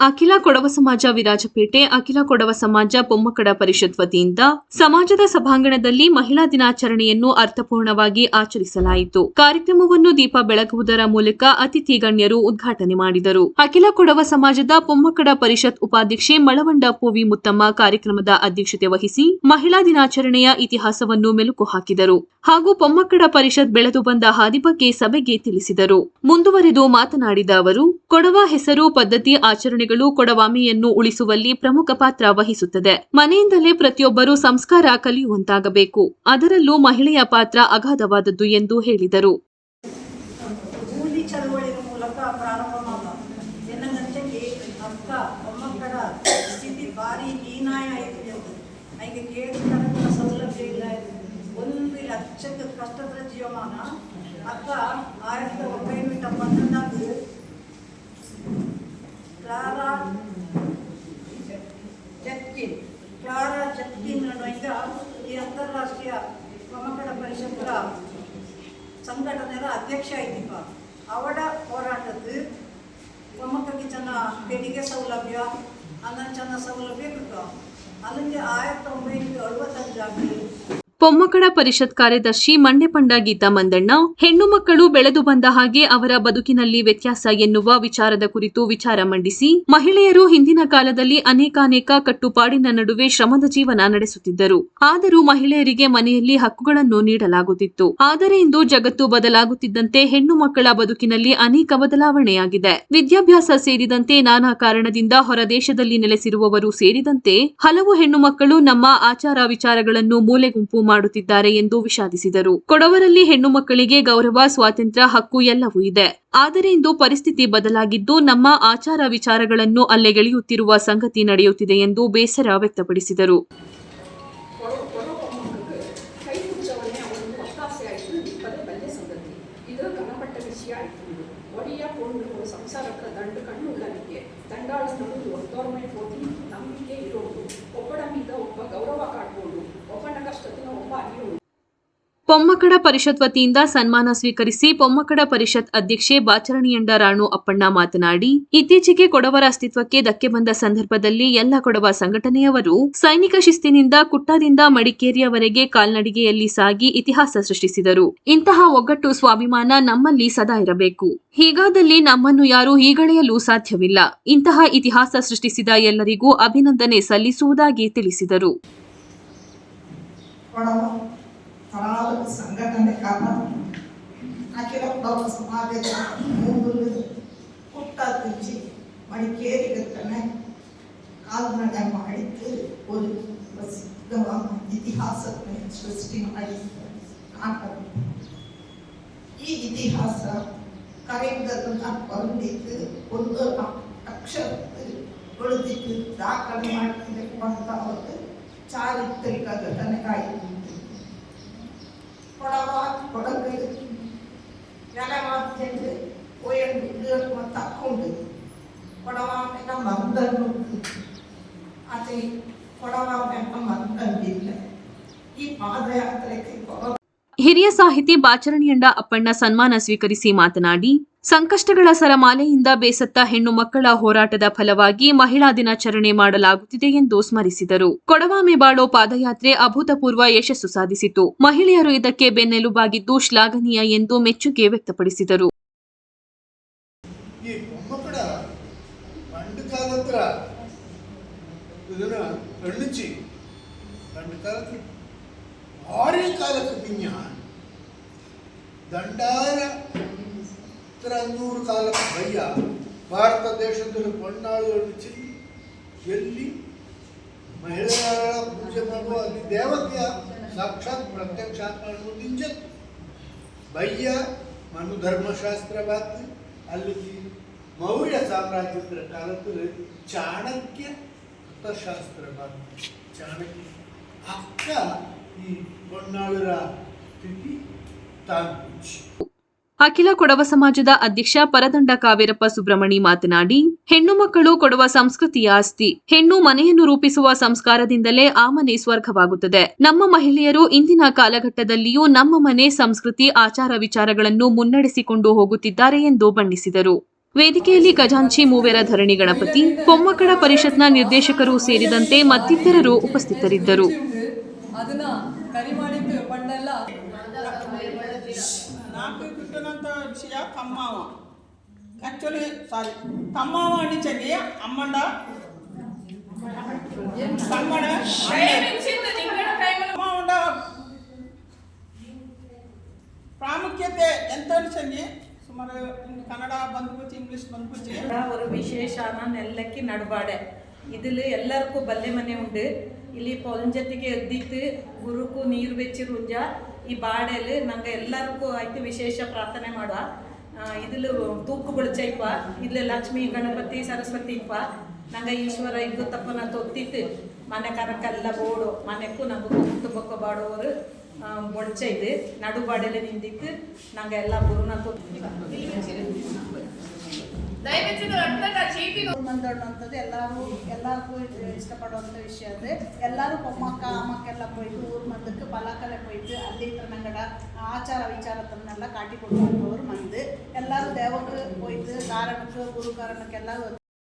ಅಖಿಲ ಕೊಡವ ಸಮಾಜ ವಿರಾಜಪೇಟೆ, ಅಖಿಲ ಕೊಡವ ಸಮಾಜ ಬೊಮ್ಮಕಡ ಪರಿಷತ್ ವತಿಯಿಂದ ಸಮಾಜದ ಸಭಾಂಗಣದಲ್ಲಿ ಮಹಿಳಾ ದಿನಾಚರಣೆಯನ್ನು ಅರ್ಥಪೂರ್ಣವಾಗಿ ಆಚರಿಸಲಾಯಿತು. ಕಾರ್ಯಕ್ರಮವನ್ನು ದೀಪ ಬೆಳಗುವುದರ ಮೂಲಕ ಅತಿಥಿ ಗಣ್ಯರು ಉದ್ಘಾಟನೆ ಮಾಡಿದರು. ಅಖಿಲ ಕೊಡವ ಸಮಾಜದ ಬೊಮ್ಮಕಡ ಪರಿಷತ್ ಉಪಾಧ್ಯಕ್ಷೆ ಮಳವಂಡ ಪೂವಿ ಮುತ್ತಮ್ಮ ಕಾರ್ಯಕ್ರಮದ ಅಧ್ಯಕ್ಷತೆ ವಹಿಸಿ ಮಹಿಳಾ ದಿನಾಚರಣೆಯ ಇತಿಹಾಸವನ್ನು ಮೆಲುಕು ಹಾಕಿದರು ಹಾಗೂ ಪೊಮ್ಮಕ್ಕಡ ಪರಿಷತ್ ಬೆಳೆದು ಬಂದ ಹಾದಿ ಬಗ್ಗೆ ಸಭೆಗೆ ತಿಳಿಸಿದರು. ಮುಂದುವರೆದು ಮಾತನಾಡಿದ ಅವರು, ಕೊಡವ ಹೆಸರು ಪದ್ಧತಿ ಆಚರಣೆಗಳು ಕೊಡವಾಮಿಯನ್ನು ಉಳಿಸುವಲ್ಲಿ ಪ್ರಮುಖ ಪಾತ್ರ ವಹಿಸುತ್ತದೆ. ಮನೆಯಿಂದಲೇ ಪ್ರತಿಯೊಬ್ಬರು ಸಂಸ್ಕಾರ ಕಲಿಯುವಂತಾಗಬೇಕು. ಅದರಲ್ಲೂ ಮಹಿಳೆಯ ಪಾತ್ರ ಅಗಾಧವಾದದ್ದು ಎಂದು ಹೇಳಿದರು. ಆಯಿತು ಲಕ್ಷದ ಕಷ್ಟದ ಜೀವಮಾನ ಅಕ್ಕ ಆಯಿರತ್ತಿ ಒಂಬೈನೂರ ಅಂತಾರಾಷ್ಟ್ರೀಯ ಮೊಮ್ಮಕ್ಕಳ ಪರಿಷತ್ತರ ಸಂಘಟನೆಯ ಅಧ್ಯಕ್ಷ ಇದ್ದೀಪ ಅವಡ ಹೋರಾಟದ ಮೊಮ್ಮಕ್ಕಳಿಗೆ ಚೆನ್ನ ಬೆಡಿಗೆ ಸೌಲಭ್ಯ ಅನ್ನ ಚೆನ್ನ ಸೌಲಭ್ಯ ಕೊಟ್ಟು ಅಲ್ಲಿಗೆ ಆಯಿರತ್ತಿ ಒಂಬೈನೂರ ಅರವತ್ತಂಜಾಗಿ ಪೊಮ್ಮಕಡ ಪರಿಷತ್ ಕಾರ್ಯದರ್ಶಿ ಮಂಡೆಪಂಡ ಗೀತಾ ಮಂದಣ್ಣ, ಹೆಣ್ಣು ಮಕ್ಕಳು ಬೆಳೆದು ಬಂದ ಹಾಗೆ ಅವರ ಬದುಕಿನಲ್ಲಿ ವ್ಯತ್ಯಾಸ ಎನ್ನುವ ವಿಚಾರದ ಕುರಿತು ವಿಚಾರ ಮಂಡಿಸಿ, ಮಹಿಳೆಯರು ಹಿಂದಿನ ಕಾಲದಲ್ಲಿ ಅನೇಕಾನೇಕ ಕಟ್ಟುಪಾಡಿನ ನಡುವೆ ಶ್ರಮದ ಜೀವನ ನಡೆಸುತ್ತಿದ್ದರು. ಆದರೂ ಮಹಿಳೆಯರಿಗೆ ಮನೆಯಲ್ಲಿ ಹಕ್ಕುಗಳನ್ನು ನೀಡಲಾಗುತ್ತಿತ್ತು. ಆದರೆ ಇಂದು ಜಗತ್ತು ಬದಲಾಗುತ್ತಿದ್ದಂತೆ ಹೆಣ್ಣು ಮಕ್ಕಳ ಬದುಕಿನಲ್ಲಿ ಅನೇಕ ಬದಲಾವಣೆಯಾಗಿದೆ. ವಿದ್ಯಾಭ್ಯಾಸ ಸೇರಿದಂತೆ ನಾನಾ ಕಾರಣದಿಂದ ಹೊರದೇಶದಲ್ಲಿ ನೆಲೆಸಿರುವವರು ಸೇರಿದಂತೆ ಹಲವು ಹೆಣ್ಣು ಮಕ್ಕಳು ನಮ್ಮ ಆಚಾರ ವಿಚಾರಗಳನ್ನು ಮೂಲೆಗುಂಪು ಮಾಡುತ್ತಿದ್ದಾರೆ ಎಂದು ವಿಷಾದಿಸಿದರು. ಕೊಡವರಲ್ಲಿ ಹೆಣ್ಣು ಮಕ್ಕಳಿಗೆ ಗೌರವ, ಸ್ವಾತಂತ್ರ್ಯ ಹಕ್ಕು ಎಲ್ಲವೂ ಇದೆ. ಆದರೆ ಇಂದು ಪರಿಸ್ಥಿತಿ ಬದಲಾಗಿದ್ದು ನಮ್ಮ ಆಚಾರ ವಿಚಾರಗಳನ್ನು ಅಲ್ಲೆಗೆಳೆಯುತ್ತಿರುವ ಸಂಗತಿ ನಡೆಯುತ್ತಿದೆ ಎಂದು ಬೇಸರ ವ್ಯಕ್ತಪಡಿಸಿದರು. ದಂಡು ಕಣ್ಣು ಉಳ್ಳಲಿಕ್ಕೆ ದಂಡಾಳ ನಂಬಿಕೆ ಇರೋದು ಪೊಮ್ಮಕಡ ಪರಿಷತ್ ವತಿಯಿಂದ ಸನ್ಮಾನ ಸ್ವೀಕರಿಸಿ ಪೊಮ್ಮಕಡ ಪರಿಷತ್ ಅಧ್ಯಕ್ಷೆ ಬಾಚರಣಿಯಂಡ ರಾಣು ಅಪ್ಪಣ್ಣ ಮಾತನಾಡಿ, ಇತ್ತೀಚೆಗೆ ಕೊಡವರ ಅಸ್ತಿತ್ವಕ್ಕೆ ಧಕ್ಕೆ ಬಂದ ಸಂದರ್ಭದಲ್ಲಿ ಎಲ್ಲ ಕೊಡವ ಸಂಘಟನೆಯವರು ಸೈನಿಕ ಶಿಸ್ತಿನಿಂದ ಕುಟ್ಟದಿಂದ ಮಡಿಕೇರಿಯವರೆಗೆ ಕಾಲ್ನಡಿಗೆಯಲ್ಲಿ ಸಾಗಿ ಇತಿಹಾಸ ಸೃಷ್ಟಿಸಿದರು. ಇಂತಹ ಒಗ್ಗಟ್ಟು ಸ್ವಾಭಿಮಾನ ನಮ್ಮಲ್ಲಿ ಸದಾ ಇರಬೇಕು. ಹೀಗಾದಲ್ಲಿ ನಮ್ಮನ್ನು ಯಾರೂ ಹೀಗಳೆಯಲು ಸಾಧ್ಯವಿಲ್ಲ. ಇಂತಹ ಇತಿಹಾಸ ಸೃಷ್ಟಿಸಿದ ಎಲ್ಲರಿಗೂ ಅಭಿನಂದನೆ ಸಲ್ಲಿಸುವುದಾಗಿ ತಿಳಿಸಿದರು. ಸ್ಥಳಾలకు ಸಂಘಟನೆ ಕಾಪಾಡ ಅಖಿಲ ಕುಟುಂಬ ಸಮಾಜದ ಮೂರು ಕುಟ್ಟ ತಿಂಚಿ ಮಡಿಕೇರಿಗತ್ತನೆ ಕಾಲ್ನಡೆ ಮಾಡಿದ್ದು ಒಂದು ಪ್ರಸಿದ್ಧವಾದ ಇತಿಹಾಸವನ್ನು ಸೃಷ್ಟಿ ಮಾಡಿ ನಾಟಕ ಈ ಇತಿಹಾಸ ಕರೆಯುವುದನ್ನು ಬಂದಿದ್ದು ಒಂದು ಅಕ್ಷರಕ್ಕೆ ಉಳಿದಿದ್ದು ದಾಖಲೆ ಮಾಡ್ತಿರಕ್ಕಂಥ ಒಂದು ಚಾರಿತ್ರಿಕ ಘಟನೆಗಾಯಿತು ಹಿರಿಯ ಸಾಹಿತಿ ಬಾಚರಣಿಯಂಡ ಅಪ್ಪಣ್ಣ ಸನ್ಮಾನ ಸ್ವೀಕರಿಸಿ ಮಾತನಾಡಿ ಸಂಕಷ್ಟಗಳ ಸರಮಾಲೆಯಿಂದ ಬೇಸತ್ತ ಹೆಣ್ಣು ಮಕ್ಕಳ ಹೋರಾಟದ ಫಲವಾಗಿ ಮಹಿಳಾ ದಿನಾಚರಣೆ ಮಾಡಲಾಗುತ್ತಿದೆ ಎಂದು ಸ್ಮರಿಸಿದರು. ಕೊಡವಾಮೆ ಬಾಳೋ ಪಾದಯಾತ್ರೆ ಅಭೂತಪೂರ್ವ ಯಶಸ್ಸು ಸಾಧಿಸಿತು. ಮಹಿಳೆಯರು ಇದಕ್ಕೆ ಬೆನ್ನೆಲುಬಾಗಿದ್ದು ಶ್ಲಾಘನೀಯ ಎಂದು ಮೆಚ್ಚುಗೆ ವ್ಯಕ್ತಪಡಿಸಿದರು. ದಂಡಾರ ಹತ್ರ ನೂರು ಕಾಲಕ್ಕೆ ಬಯ್ಯ ಭಾರತ ದೇಶದಲ್ಲಿ ಪಣ್ಣಾಳು ಎಣ್ಣಿಚಿ ಎಲ್ಲಿ ಮಹಿಳೆಯರ ಪೂಜೆ ಮಾಡುವ ಅಲ್ಲಿ ದೇವತೆಯ ಸಾಕ್ಷಾತ್ ಪ್ರತ್ಯಕ್ಷ ಕಾಣುವುದಿಂಚ ಬಯ್ಯ ಮನು ಧರ್ಮಶಾಸ್ತ್ರ ಬಾತ್ ಅಲ್ಲಿ ಮೌರ್ಯ ಸಾಮ್ರಾಜ್ಯದ ಕಾಲದಲ್ಲಿ ಚಾಣಕ್ಯ ಅರ್ಥಶಾಸ್ತ್ರ ಬಾತ್ ಚಾಣಕ್ಯ ಅಕ್ಕ ಈ ಹೊನ್ನಾಳರ ಸ್ಥಿತಿ ತಾಂಕುಚಿ ಅಖಿಲ ಕೊಡವ ಸಮಾಜದ ಅಧ್ಯಕ್ಷ ಪರದಂಡ ಕಾವೇರಪ್ಪ ಸುಬ್ರಹ್ಮಣಿ ಮಾತನಾಡಿ, ಹೆಣ್ಣು ಮಕ್ಕಳು ಕೊಡುವ ಸಂಸ್ಕೃತಿಯ ಆಸ್ತಿ, ಹೆಣ್ಣು ಮನೆಯನ್ನು ರೂಪಿಸುವ ಸಂಸ್ಕಾರದಿಂದಲೇ ಆ ಮನೆ ಸ್ವರ್ಗವಾಗುತ್ತದೆ. ನಮ್ಮ ಮಹಿಳೆಯರು ಇಂದಿನ ಕಾಲಘಟ್ಟದಲ್ಲಿಯೂ ನಮ್ಮ ಮನೆ ಸಂಸ್ಕೃತಿ ಆಚಾರ ವಿಚಾರಗಳನ್ನು ಮುನ್ನಡೆಸಿಕೊಂಡು ಹೋಗುತ್ತಿದ್ದಾರೆ ಎಂದು ಬಣ್ಣಿಸಿದರು. ವೇದಿಕೆಯಲ್ಲಿ ಖಜಾಂಚಿ ಮೂವೆರ ಧರಣಿ ಗಣಪತಿ, ಪೊಮ್ಮಕ್ಕಳ ಪರಿಷತ್ನ ನಿರ್ದೇಶಕರು ಸೇರಿದಂತೆ ಮತ್ತಿತರರು ಉಪಸ್ಥಿತರಿದ್ದರು. ಅದನ್ನ ಕರಿ ಮಾಡಿದ್ದು ಪಂಡೆಲ್ಲ నాకు గుర్తున్నంత విషయ కమ్మావ యాక్చువల్లీ సారీ కమ్మావ అని చెప్పి అమ్మండ కమ్మడ అమ్మావండ ಪ್ರಾಮುಖ್ಯತೆ ಎಂತ ಅನ್ಸಂಗಿ ಸುಮಾರು ಕನ್ನಡ ಬಂದ್ಬಿಟ್ಟು ಇಂಗ್ಲಿಷ್ ಬಂದ್ಬಿಟ್ಟು ஒரு விசேஷான நெல்லைக்கு நடுபாடை இதில் எல்லாருக்கும் ಬಲ್ಲೆ ಮನೆ ಉಂಡು ಇಲ್ಲಿ ಪೊಂಜತ್ತಿಗೆ ಎದ್ದಿತ್ತು ಗುರುಕು ನೀರು ಬೆಚ್ಚಿರುಂಜ ಈ ಬಾಡೆಯಲ್ಲಿ ನಂಗೆ ಎಲ್ಲರಿಗೂ ಆಯ್ತು ವಿಶೇಷ ಪ್ರಾರ್ಥನೆ ಮಾಡುವ. ಇದಿಲು ತೂಕುಗಳು ಚೈಪ ಇಲ್ಲಿ ಲಕ್ಷ್ಮಿ, ಗಣಪತಿ, ಸರಸ್ವತಿ ಇಪ್ಪ. ನಂಗೆ ಈಶ್ವರ ಇದ್ದು ತಪ್ಪನ ತೊತ್ತಿತ್ತು ಮನೆ ಕರಕಲ್ಲ ಬೋಡು. ಮನೆಕ್ಕೂ ನಂಗೆ ಕುಟುಂಬಕ್ಕ ಬಾಡೋರು ಬಾಡುವವರು ಇದೆ. ನಡು ಬಾಡೆಲ್ಲ ನಿಂದಿತ್ತು ನಂಗೆ ಎಲ್ಲ ಗುರುನ ತೊತ್ತಿ ಬಂದಣ್ಣಂಥದ್ದು ಎಲ್ಲರೂ ಎಲ್ಲರಿಗೂ ಇಷ್ಟಪಡುವಂಥ ವಿಷಯ ಅದು ಎಲ್ಲರೂ ಕೊಮ್ಮಕ್ಕ ಅಮ್ಮಕ್ಕೆಲ್ಲ ಪೋಯ್ತು ಊರ ಮಂದಕ್ಕೆ ಬಲಾಕಲೆ ಕೊಯ್ದು ಅಲ್ಲಿ ನಂಗಡ ಆಚಾರ ವಿಚಾರದನ್ನೆಲ್ಲ ಕಾಟಿ ಕೊಡುವಂಥವ್ರು ಮಂದು ಎಲ್ಲರೂ ದೇವಕ್ಕೆ ಕೊಯ್ದು ಕಾರಣಕ್ಕೆ ಗುರುಕಾರಣಕ್ಕೆಲ್ಲ